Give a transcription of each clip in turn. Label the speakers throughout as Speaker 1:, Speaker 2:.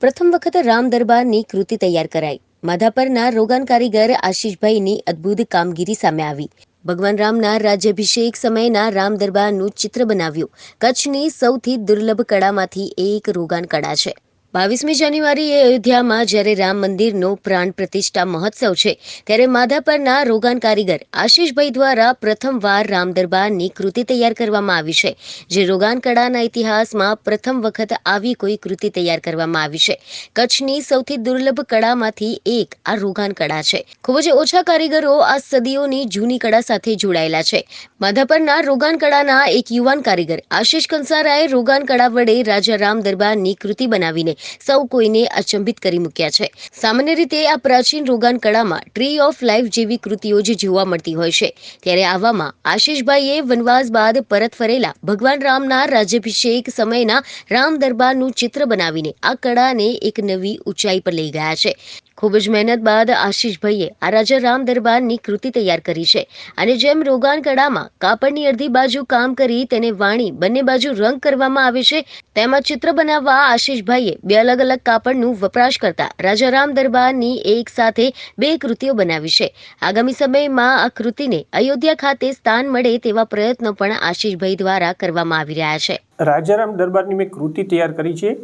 Speaker 1: પ્રથમ વખત રામ દરબારની કૃતિ તૈયાર કરાઈ. માધાપરના રોગાન કારીગર આશીષભાઈની અદ્ભુત કામગીરી સામે આવી. ભગવાન રામના રાજ્યાભિષેક સમયના રામ દરબારનું ચિત્ર બનાવ્યું. કચ્છની સૌથી દુર્લભ કળામાંથી એક રોગાન કળા છે. બાવીસમી જાન્યુઆરીએ અયોધ્યામાં જ્યારે રામ મંદિરનો પ્રાણ પ્રતિષ્ઠા મહોત્સવ છે, ત્યારે માધાપરના રોગાન કારીગર આશીષભાઈ દ્વારા પ્રથમવાર રામ દરબારની કૃતિ તૈયાર કરવામાં આવી છે, જે રોગાન કળાના ઇતિહાસમાં પ્રથમ વખત આવી કોઈ કૃતિ તૈયાર કરવામાં આવી છે. કચ્છની સૌથી દુર્લભ કળામાંથી એક આ રોગાન કળા છે. ખૂબ જ ઓછા કારીગરો આ સદીઓની જૂની કળા સાથે જોડાયેલા છે. માધાપરના રોગાન કળાના એક યુવાન કારીગર આશીષ કંસારાએ રોગાન કળા વડે રાજા રામ દરબારની કૃતિ બનાવીને સૌ કોઈને અચંબિત કરી મૂક્યા છે. સામાન્ય રીતે આ પ્રાચીન રોગાન કળામાં ટ્રી ઓફ લાઈફ જેવી કૃતિઓ જ જોવા મળતી હોય છે. ત્યારે આવામાં આશીષભાઈએ વનવાસ બાદ પરત ફરેલા ભગવાન રામના રાજ્યાભિષેક સમયના રામ દરબારનું ચિત્ર બનાવીને આ કળાને એક નવી ઊંચાઈ પર લઈ ગયા છે. ખૂબ જ મહેનત બાદ આશીષભાઈએ આ રાજા રામ દરબારની કૃતિ તૈયાર કરી છે. અને જેમ રોગાન કળામાં કાપડની અડધી બાજુ કામ કરી તેને વાણી બંને બાજુ રંગ કરવામાં આવે છે, તેમાં ચિત્ર બનાવવા આશીષભાઈએ બે અલગ અલગ કાપડનું વપરાશ કરતા રાજા રામ દરબારની એક સાથે બે કૃતિઓ બનાવી છે. આગામી સમયમાં આ કૃતિને અયોધ્યા ખાતે સ્થાન મળે તેવા પ્રયત્નો પણ આશીષભાઈ દ્વારા કરવામાં આવી રહ્યા છે.
Speaker 2: રાજારામ દરબારની મેં કૃતિ તૈયાર કરી છે.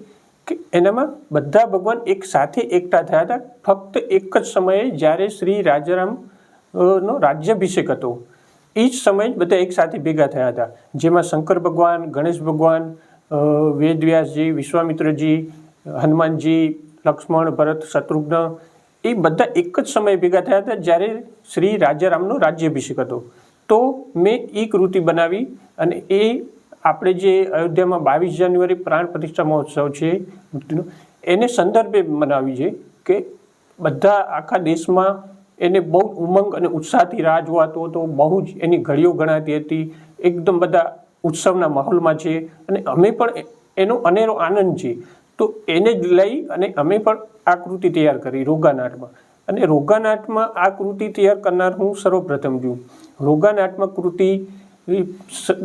Speaker 2: કે એનામાં બધા ભગવાન એક સાથે એકઠા થયા હતા. ફક્ત એક જ સમયે જ્યારે શ્રી રાજારામ નો રાજ્યાભિષેક હતો, એ જ સમયે બધા એક સાથે ભેગા થયા હતા. જેમાં શંકર ભગવાન, ગણેશ ભગવાન વેદવ્યાસજી, વિશ્વામિત્રજી, હનુમાનજી, લક્ષ્મણ, ભરત, શત્રુઘ્ન, એ બધા એક જ સમયે ભેગા થયા હતા જ્યારે શ્રી રાજારામનો રાજ્યાભિષેક હતો. તો મેં એ કૃતિ બનાવી અને એ આપણે જે અયોધ્યામાં બાવીસ જાન્યુઆરી પ્રાણ પ્રતિષ્ઠા મહોત્સવ છે, એને સંદર્ભે મનાવી છે કે બધા આખા દેશમાં એને બહુ ઉમંગ અને ઉત્સાહથી રાહ જોવાતો હતો, બહુ જ એની ઘડીઓ ગણાતી હતી, એકદમ બધા ઉત્સવના માહોલમાં છે અને અમે પણ એનો અનેરો આનંદ છે. તો એને જ લઈ અને અમે પણ આ કૃતિ તૈયાર કરી રોગાનાટમાં અને રોગાનાટમાં આ કૃતિ તૈયાર કરનાર હું સર્વપ્રથમ છું. રોગાનાટમાં કૃતિ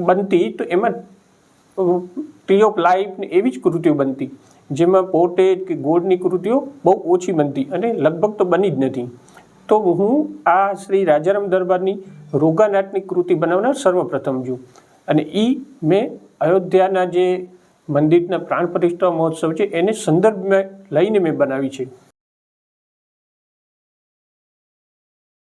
Speaker 2: બનતી તો એમાં ટ્રી ઓફ લાઈફ ને એવી જ કૃતિઓ બનતી, જેમાં પોર્ટ્રેટ કે ગોળની કૃતિઓ બહુ ઓછી બનતી અને લગભગ તો બની જ નથી. તો હું આ શ્રી રાજારામ દરબારની રોગાનાટની કૃતિ બનાવનાર સર્વપ્રથમ છું. અને એ મેં અયોધ્યાના જે મંદિરના પ્રાણ પ્રતિષ્ઠા મહોત્સવ છે, એને સંદર્ભમાં લઈને મેં બનાવી છે.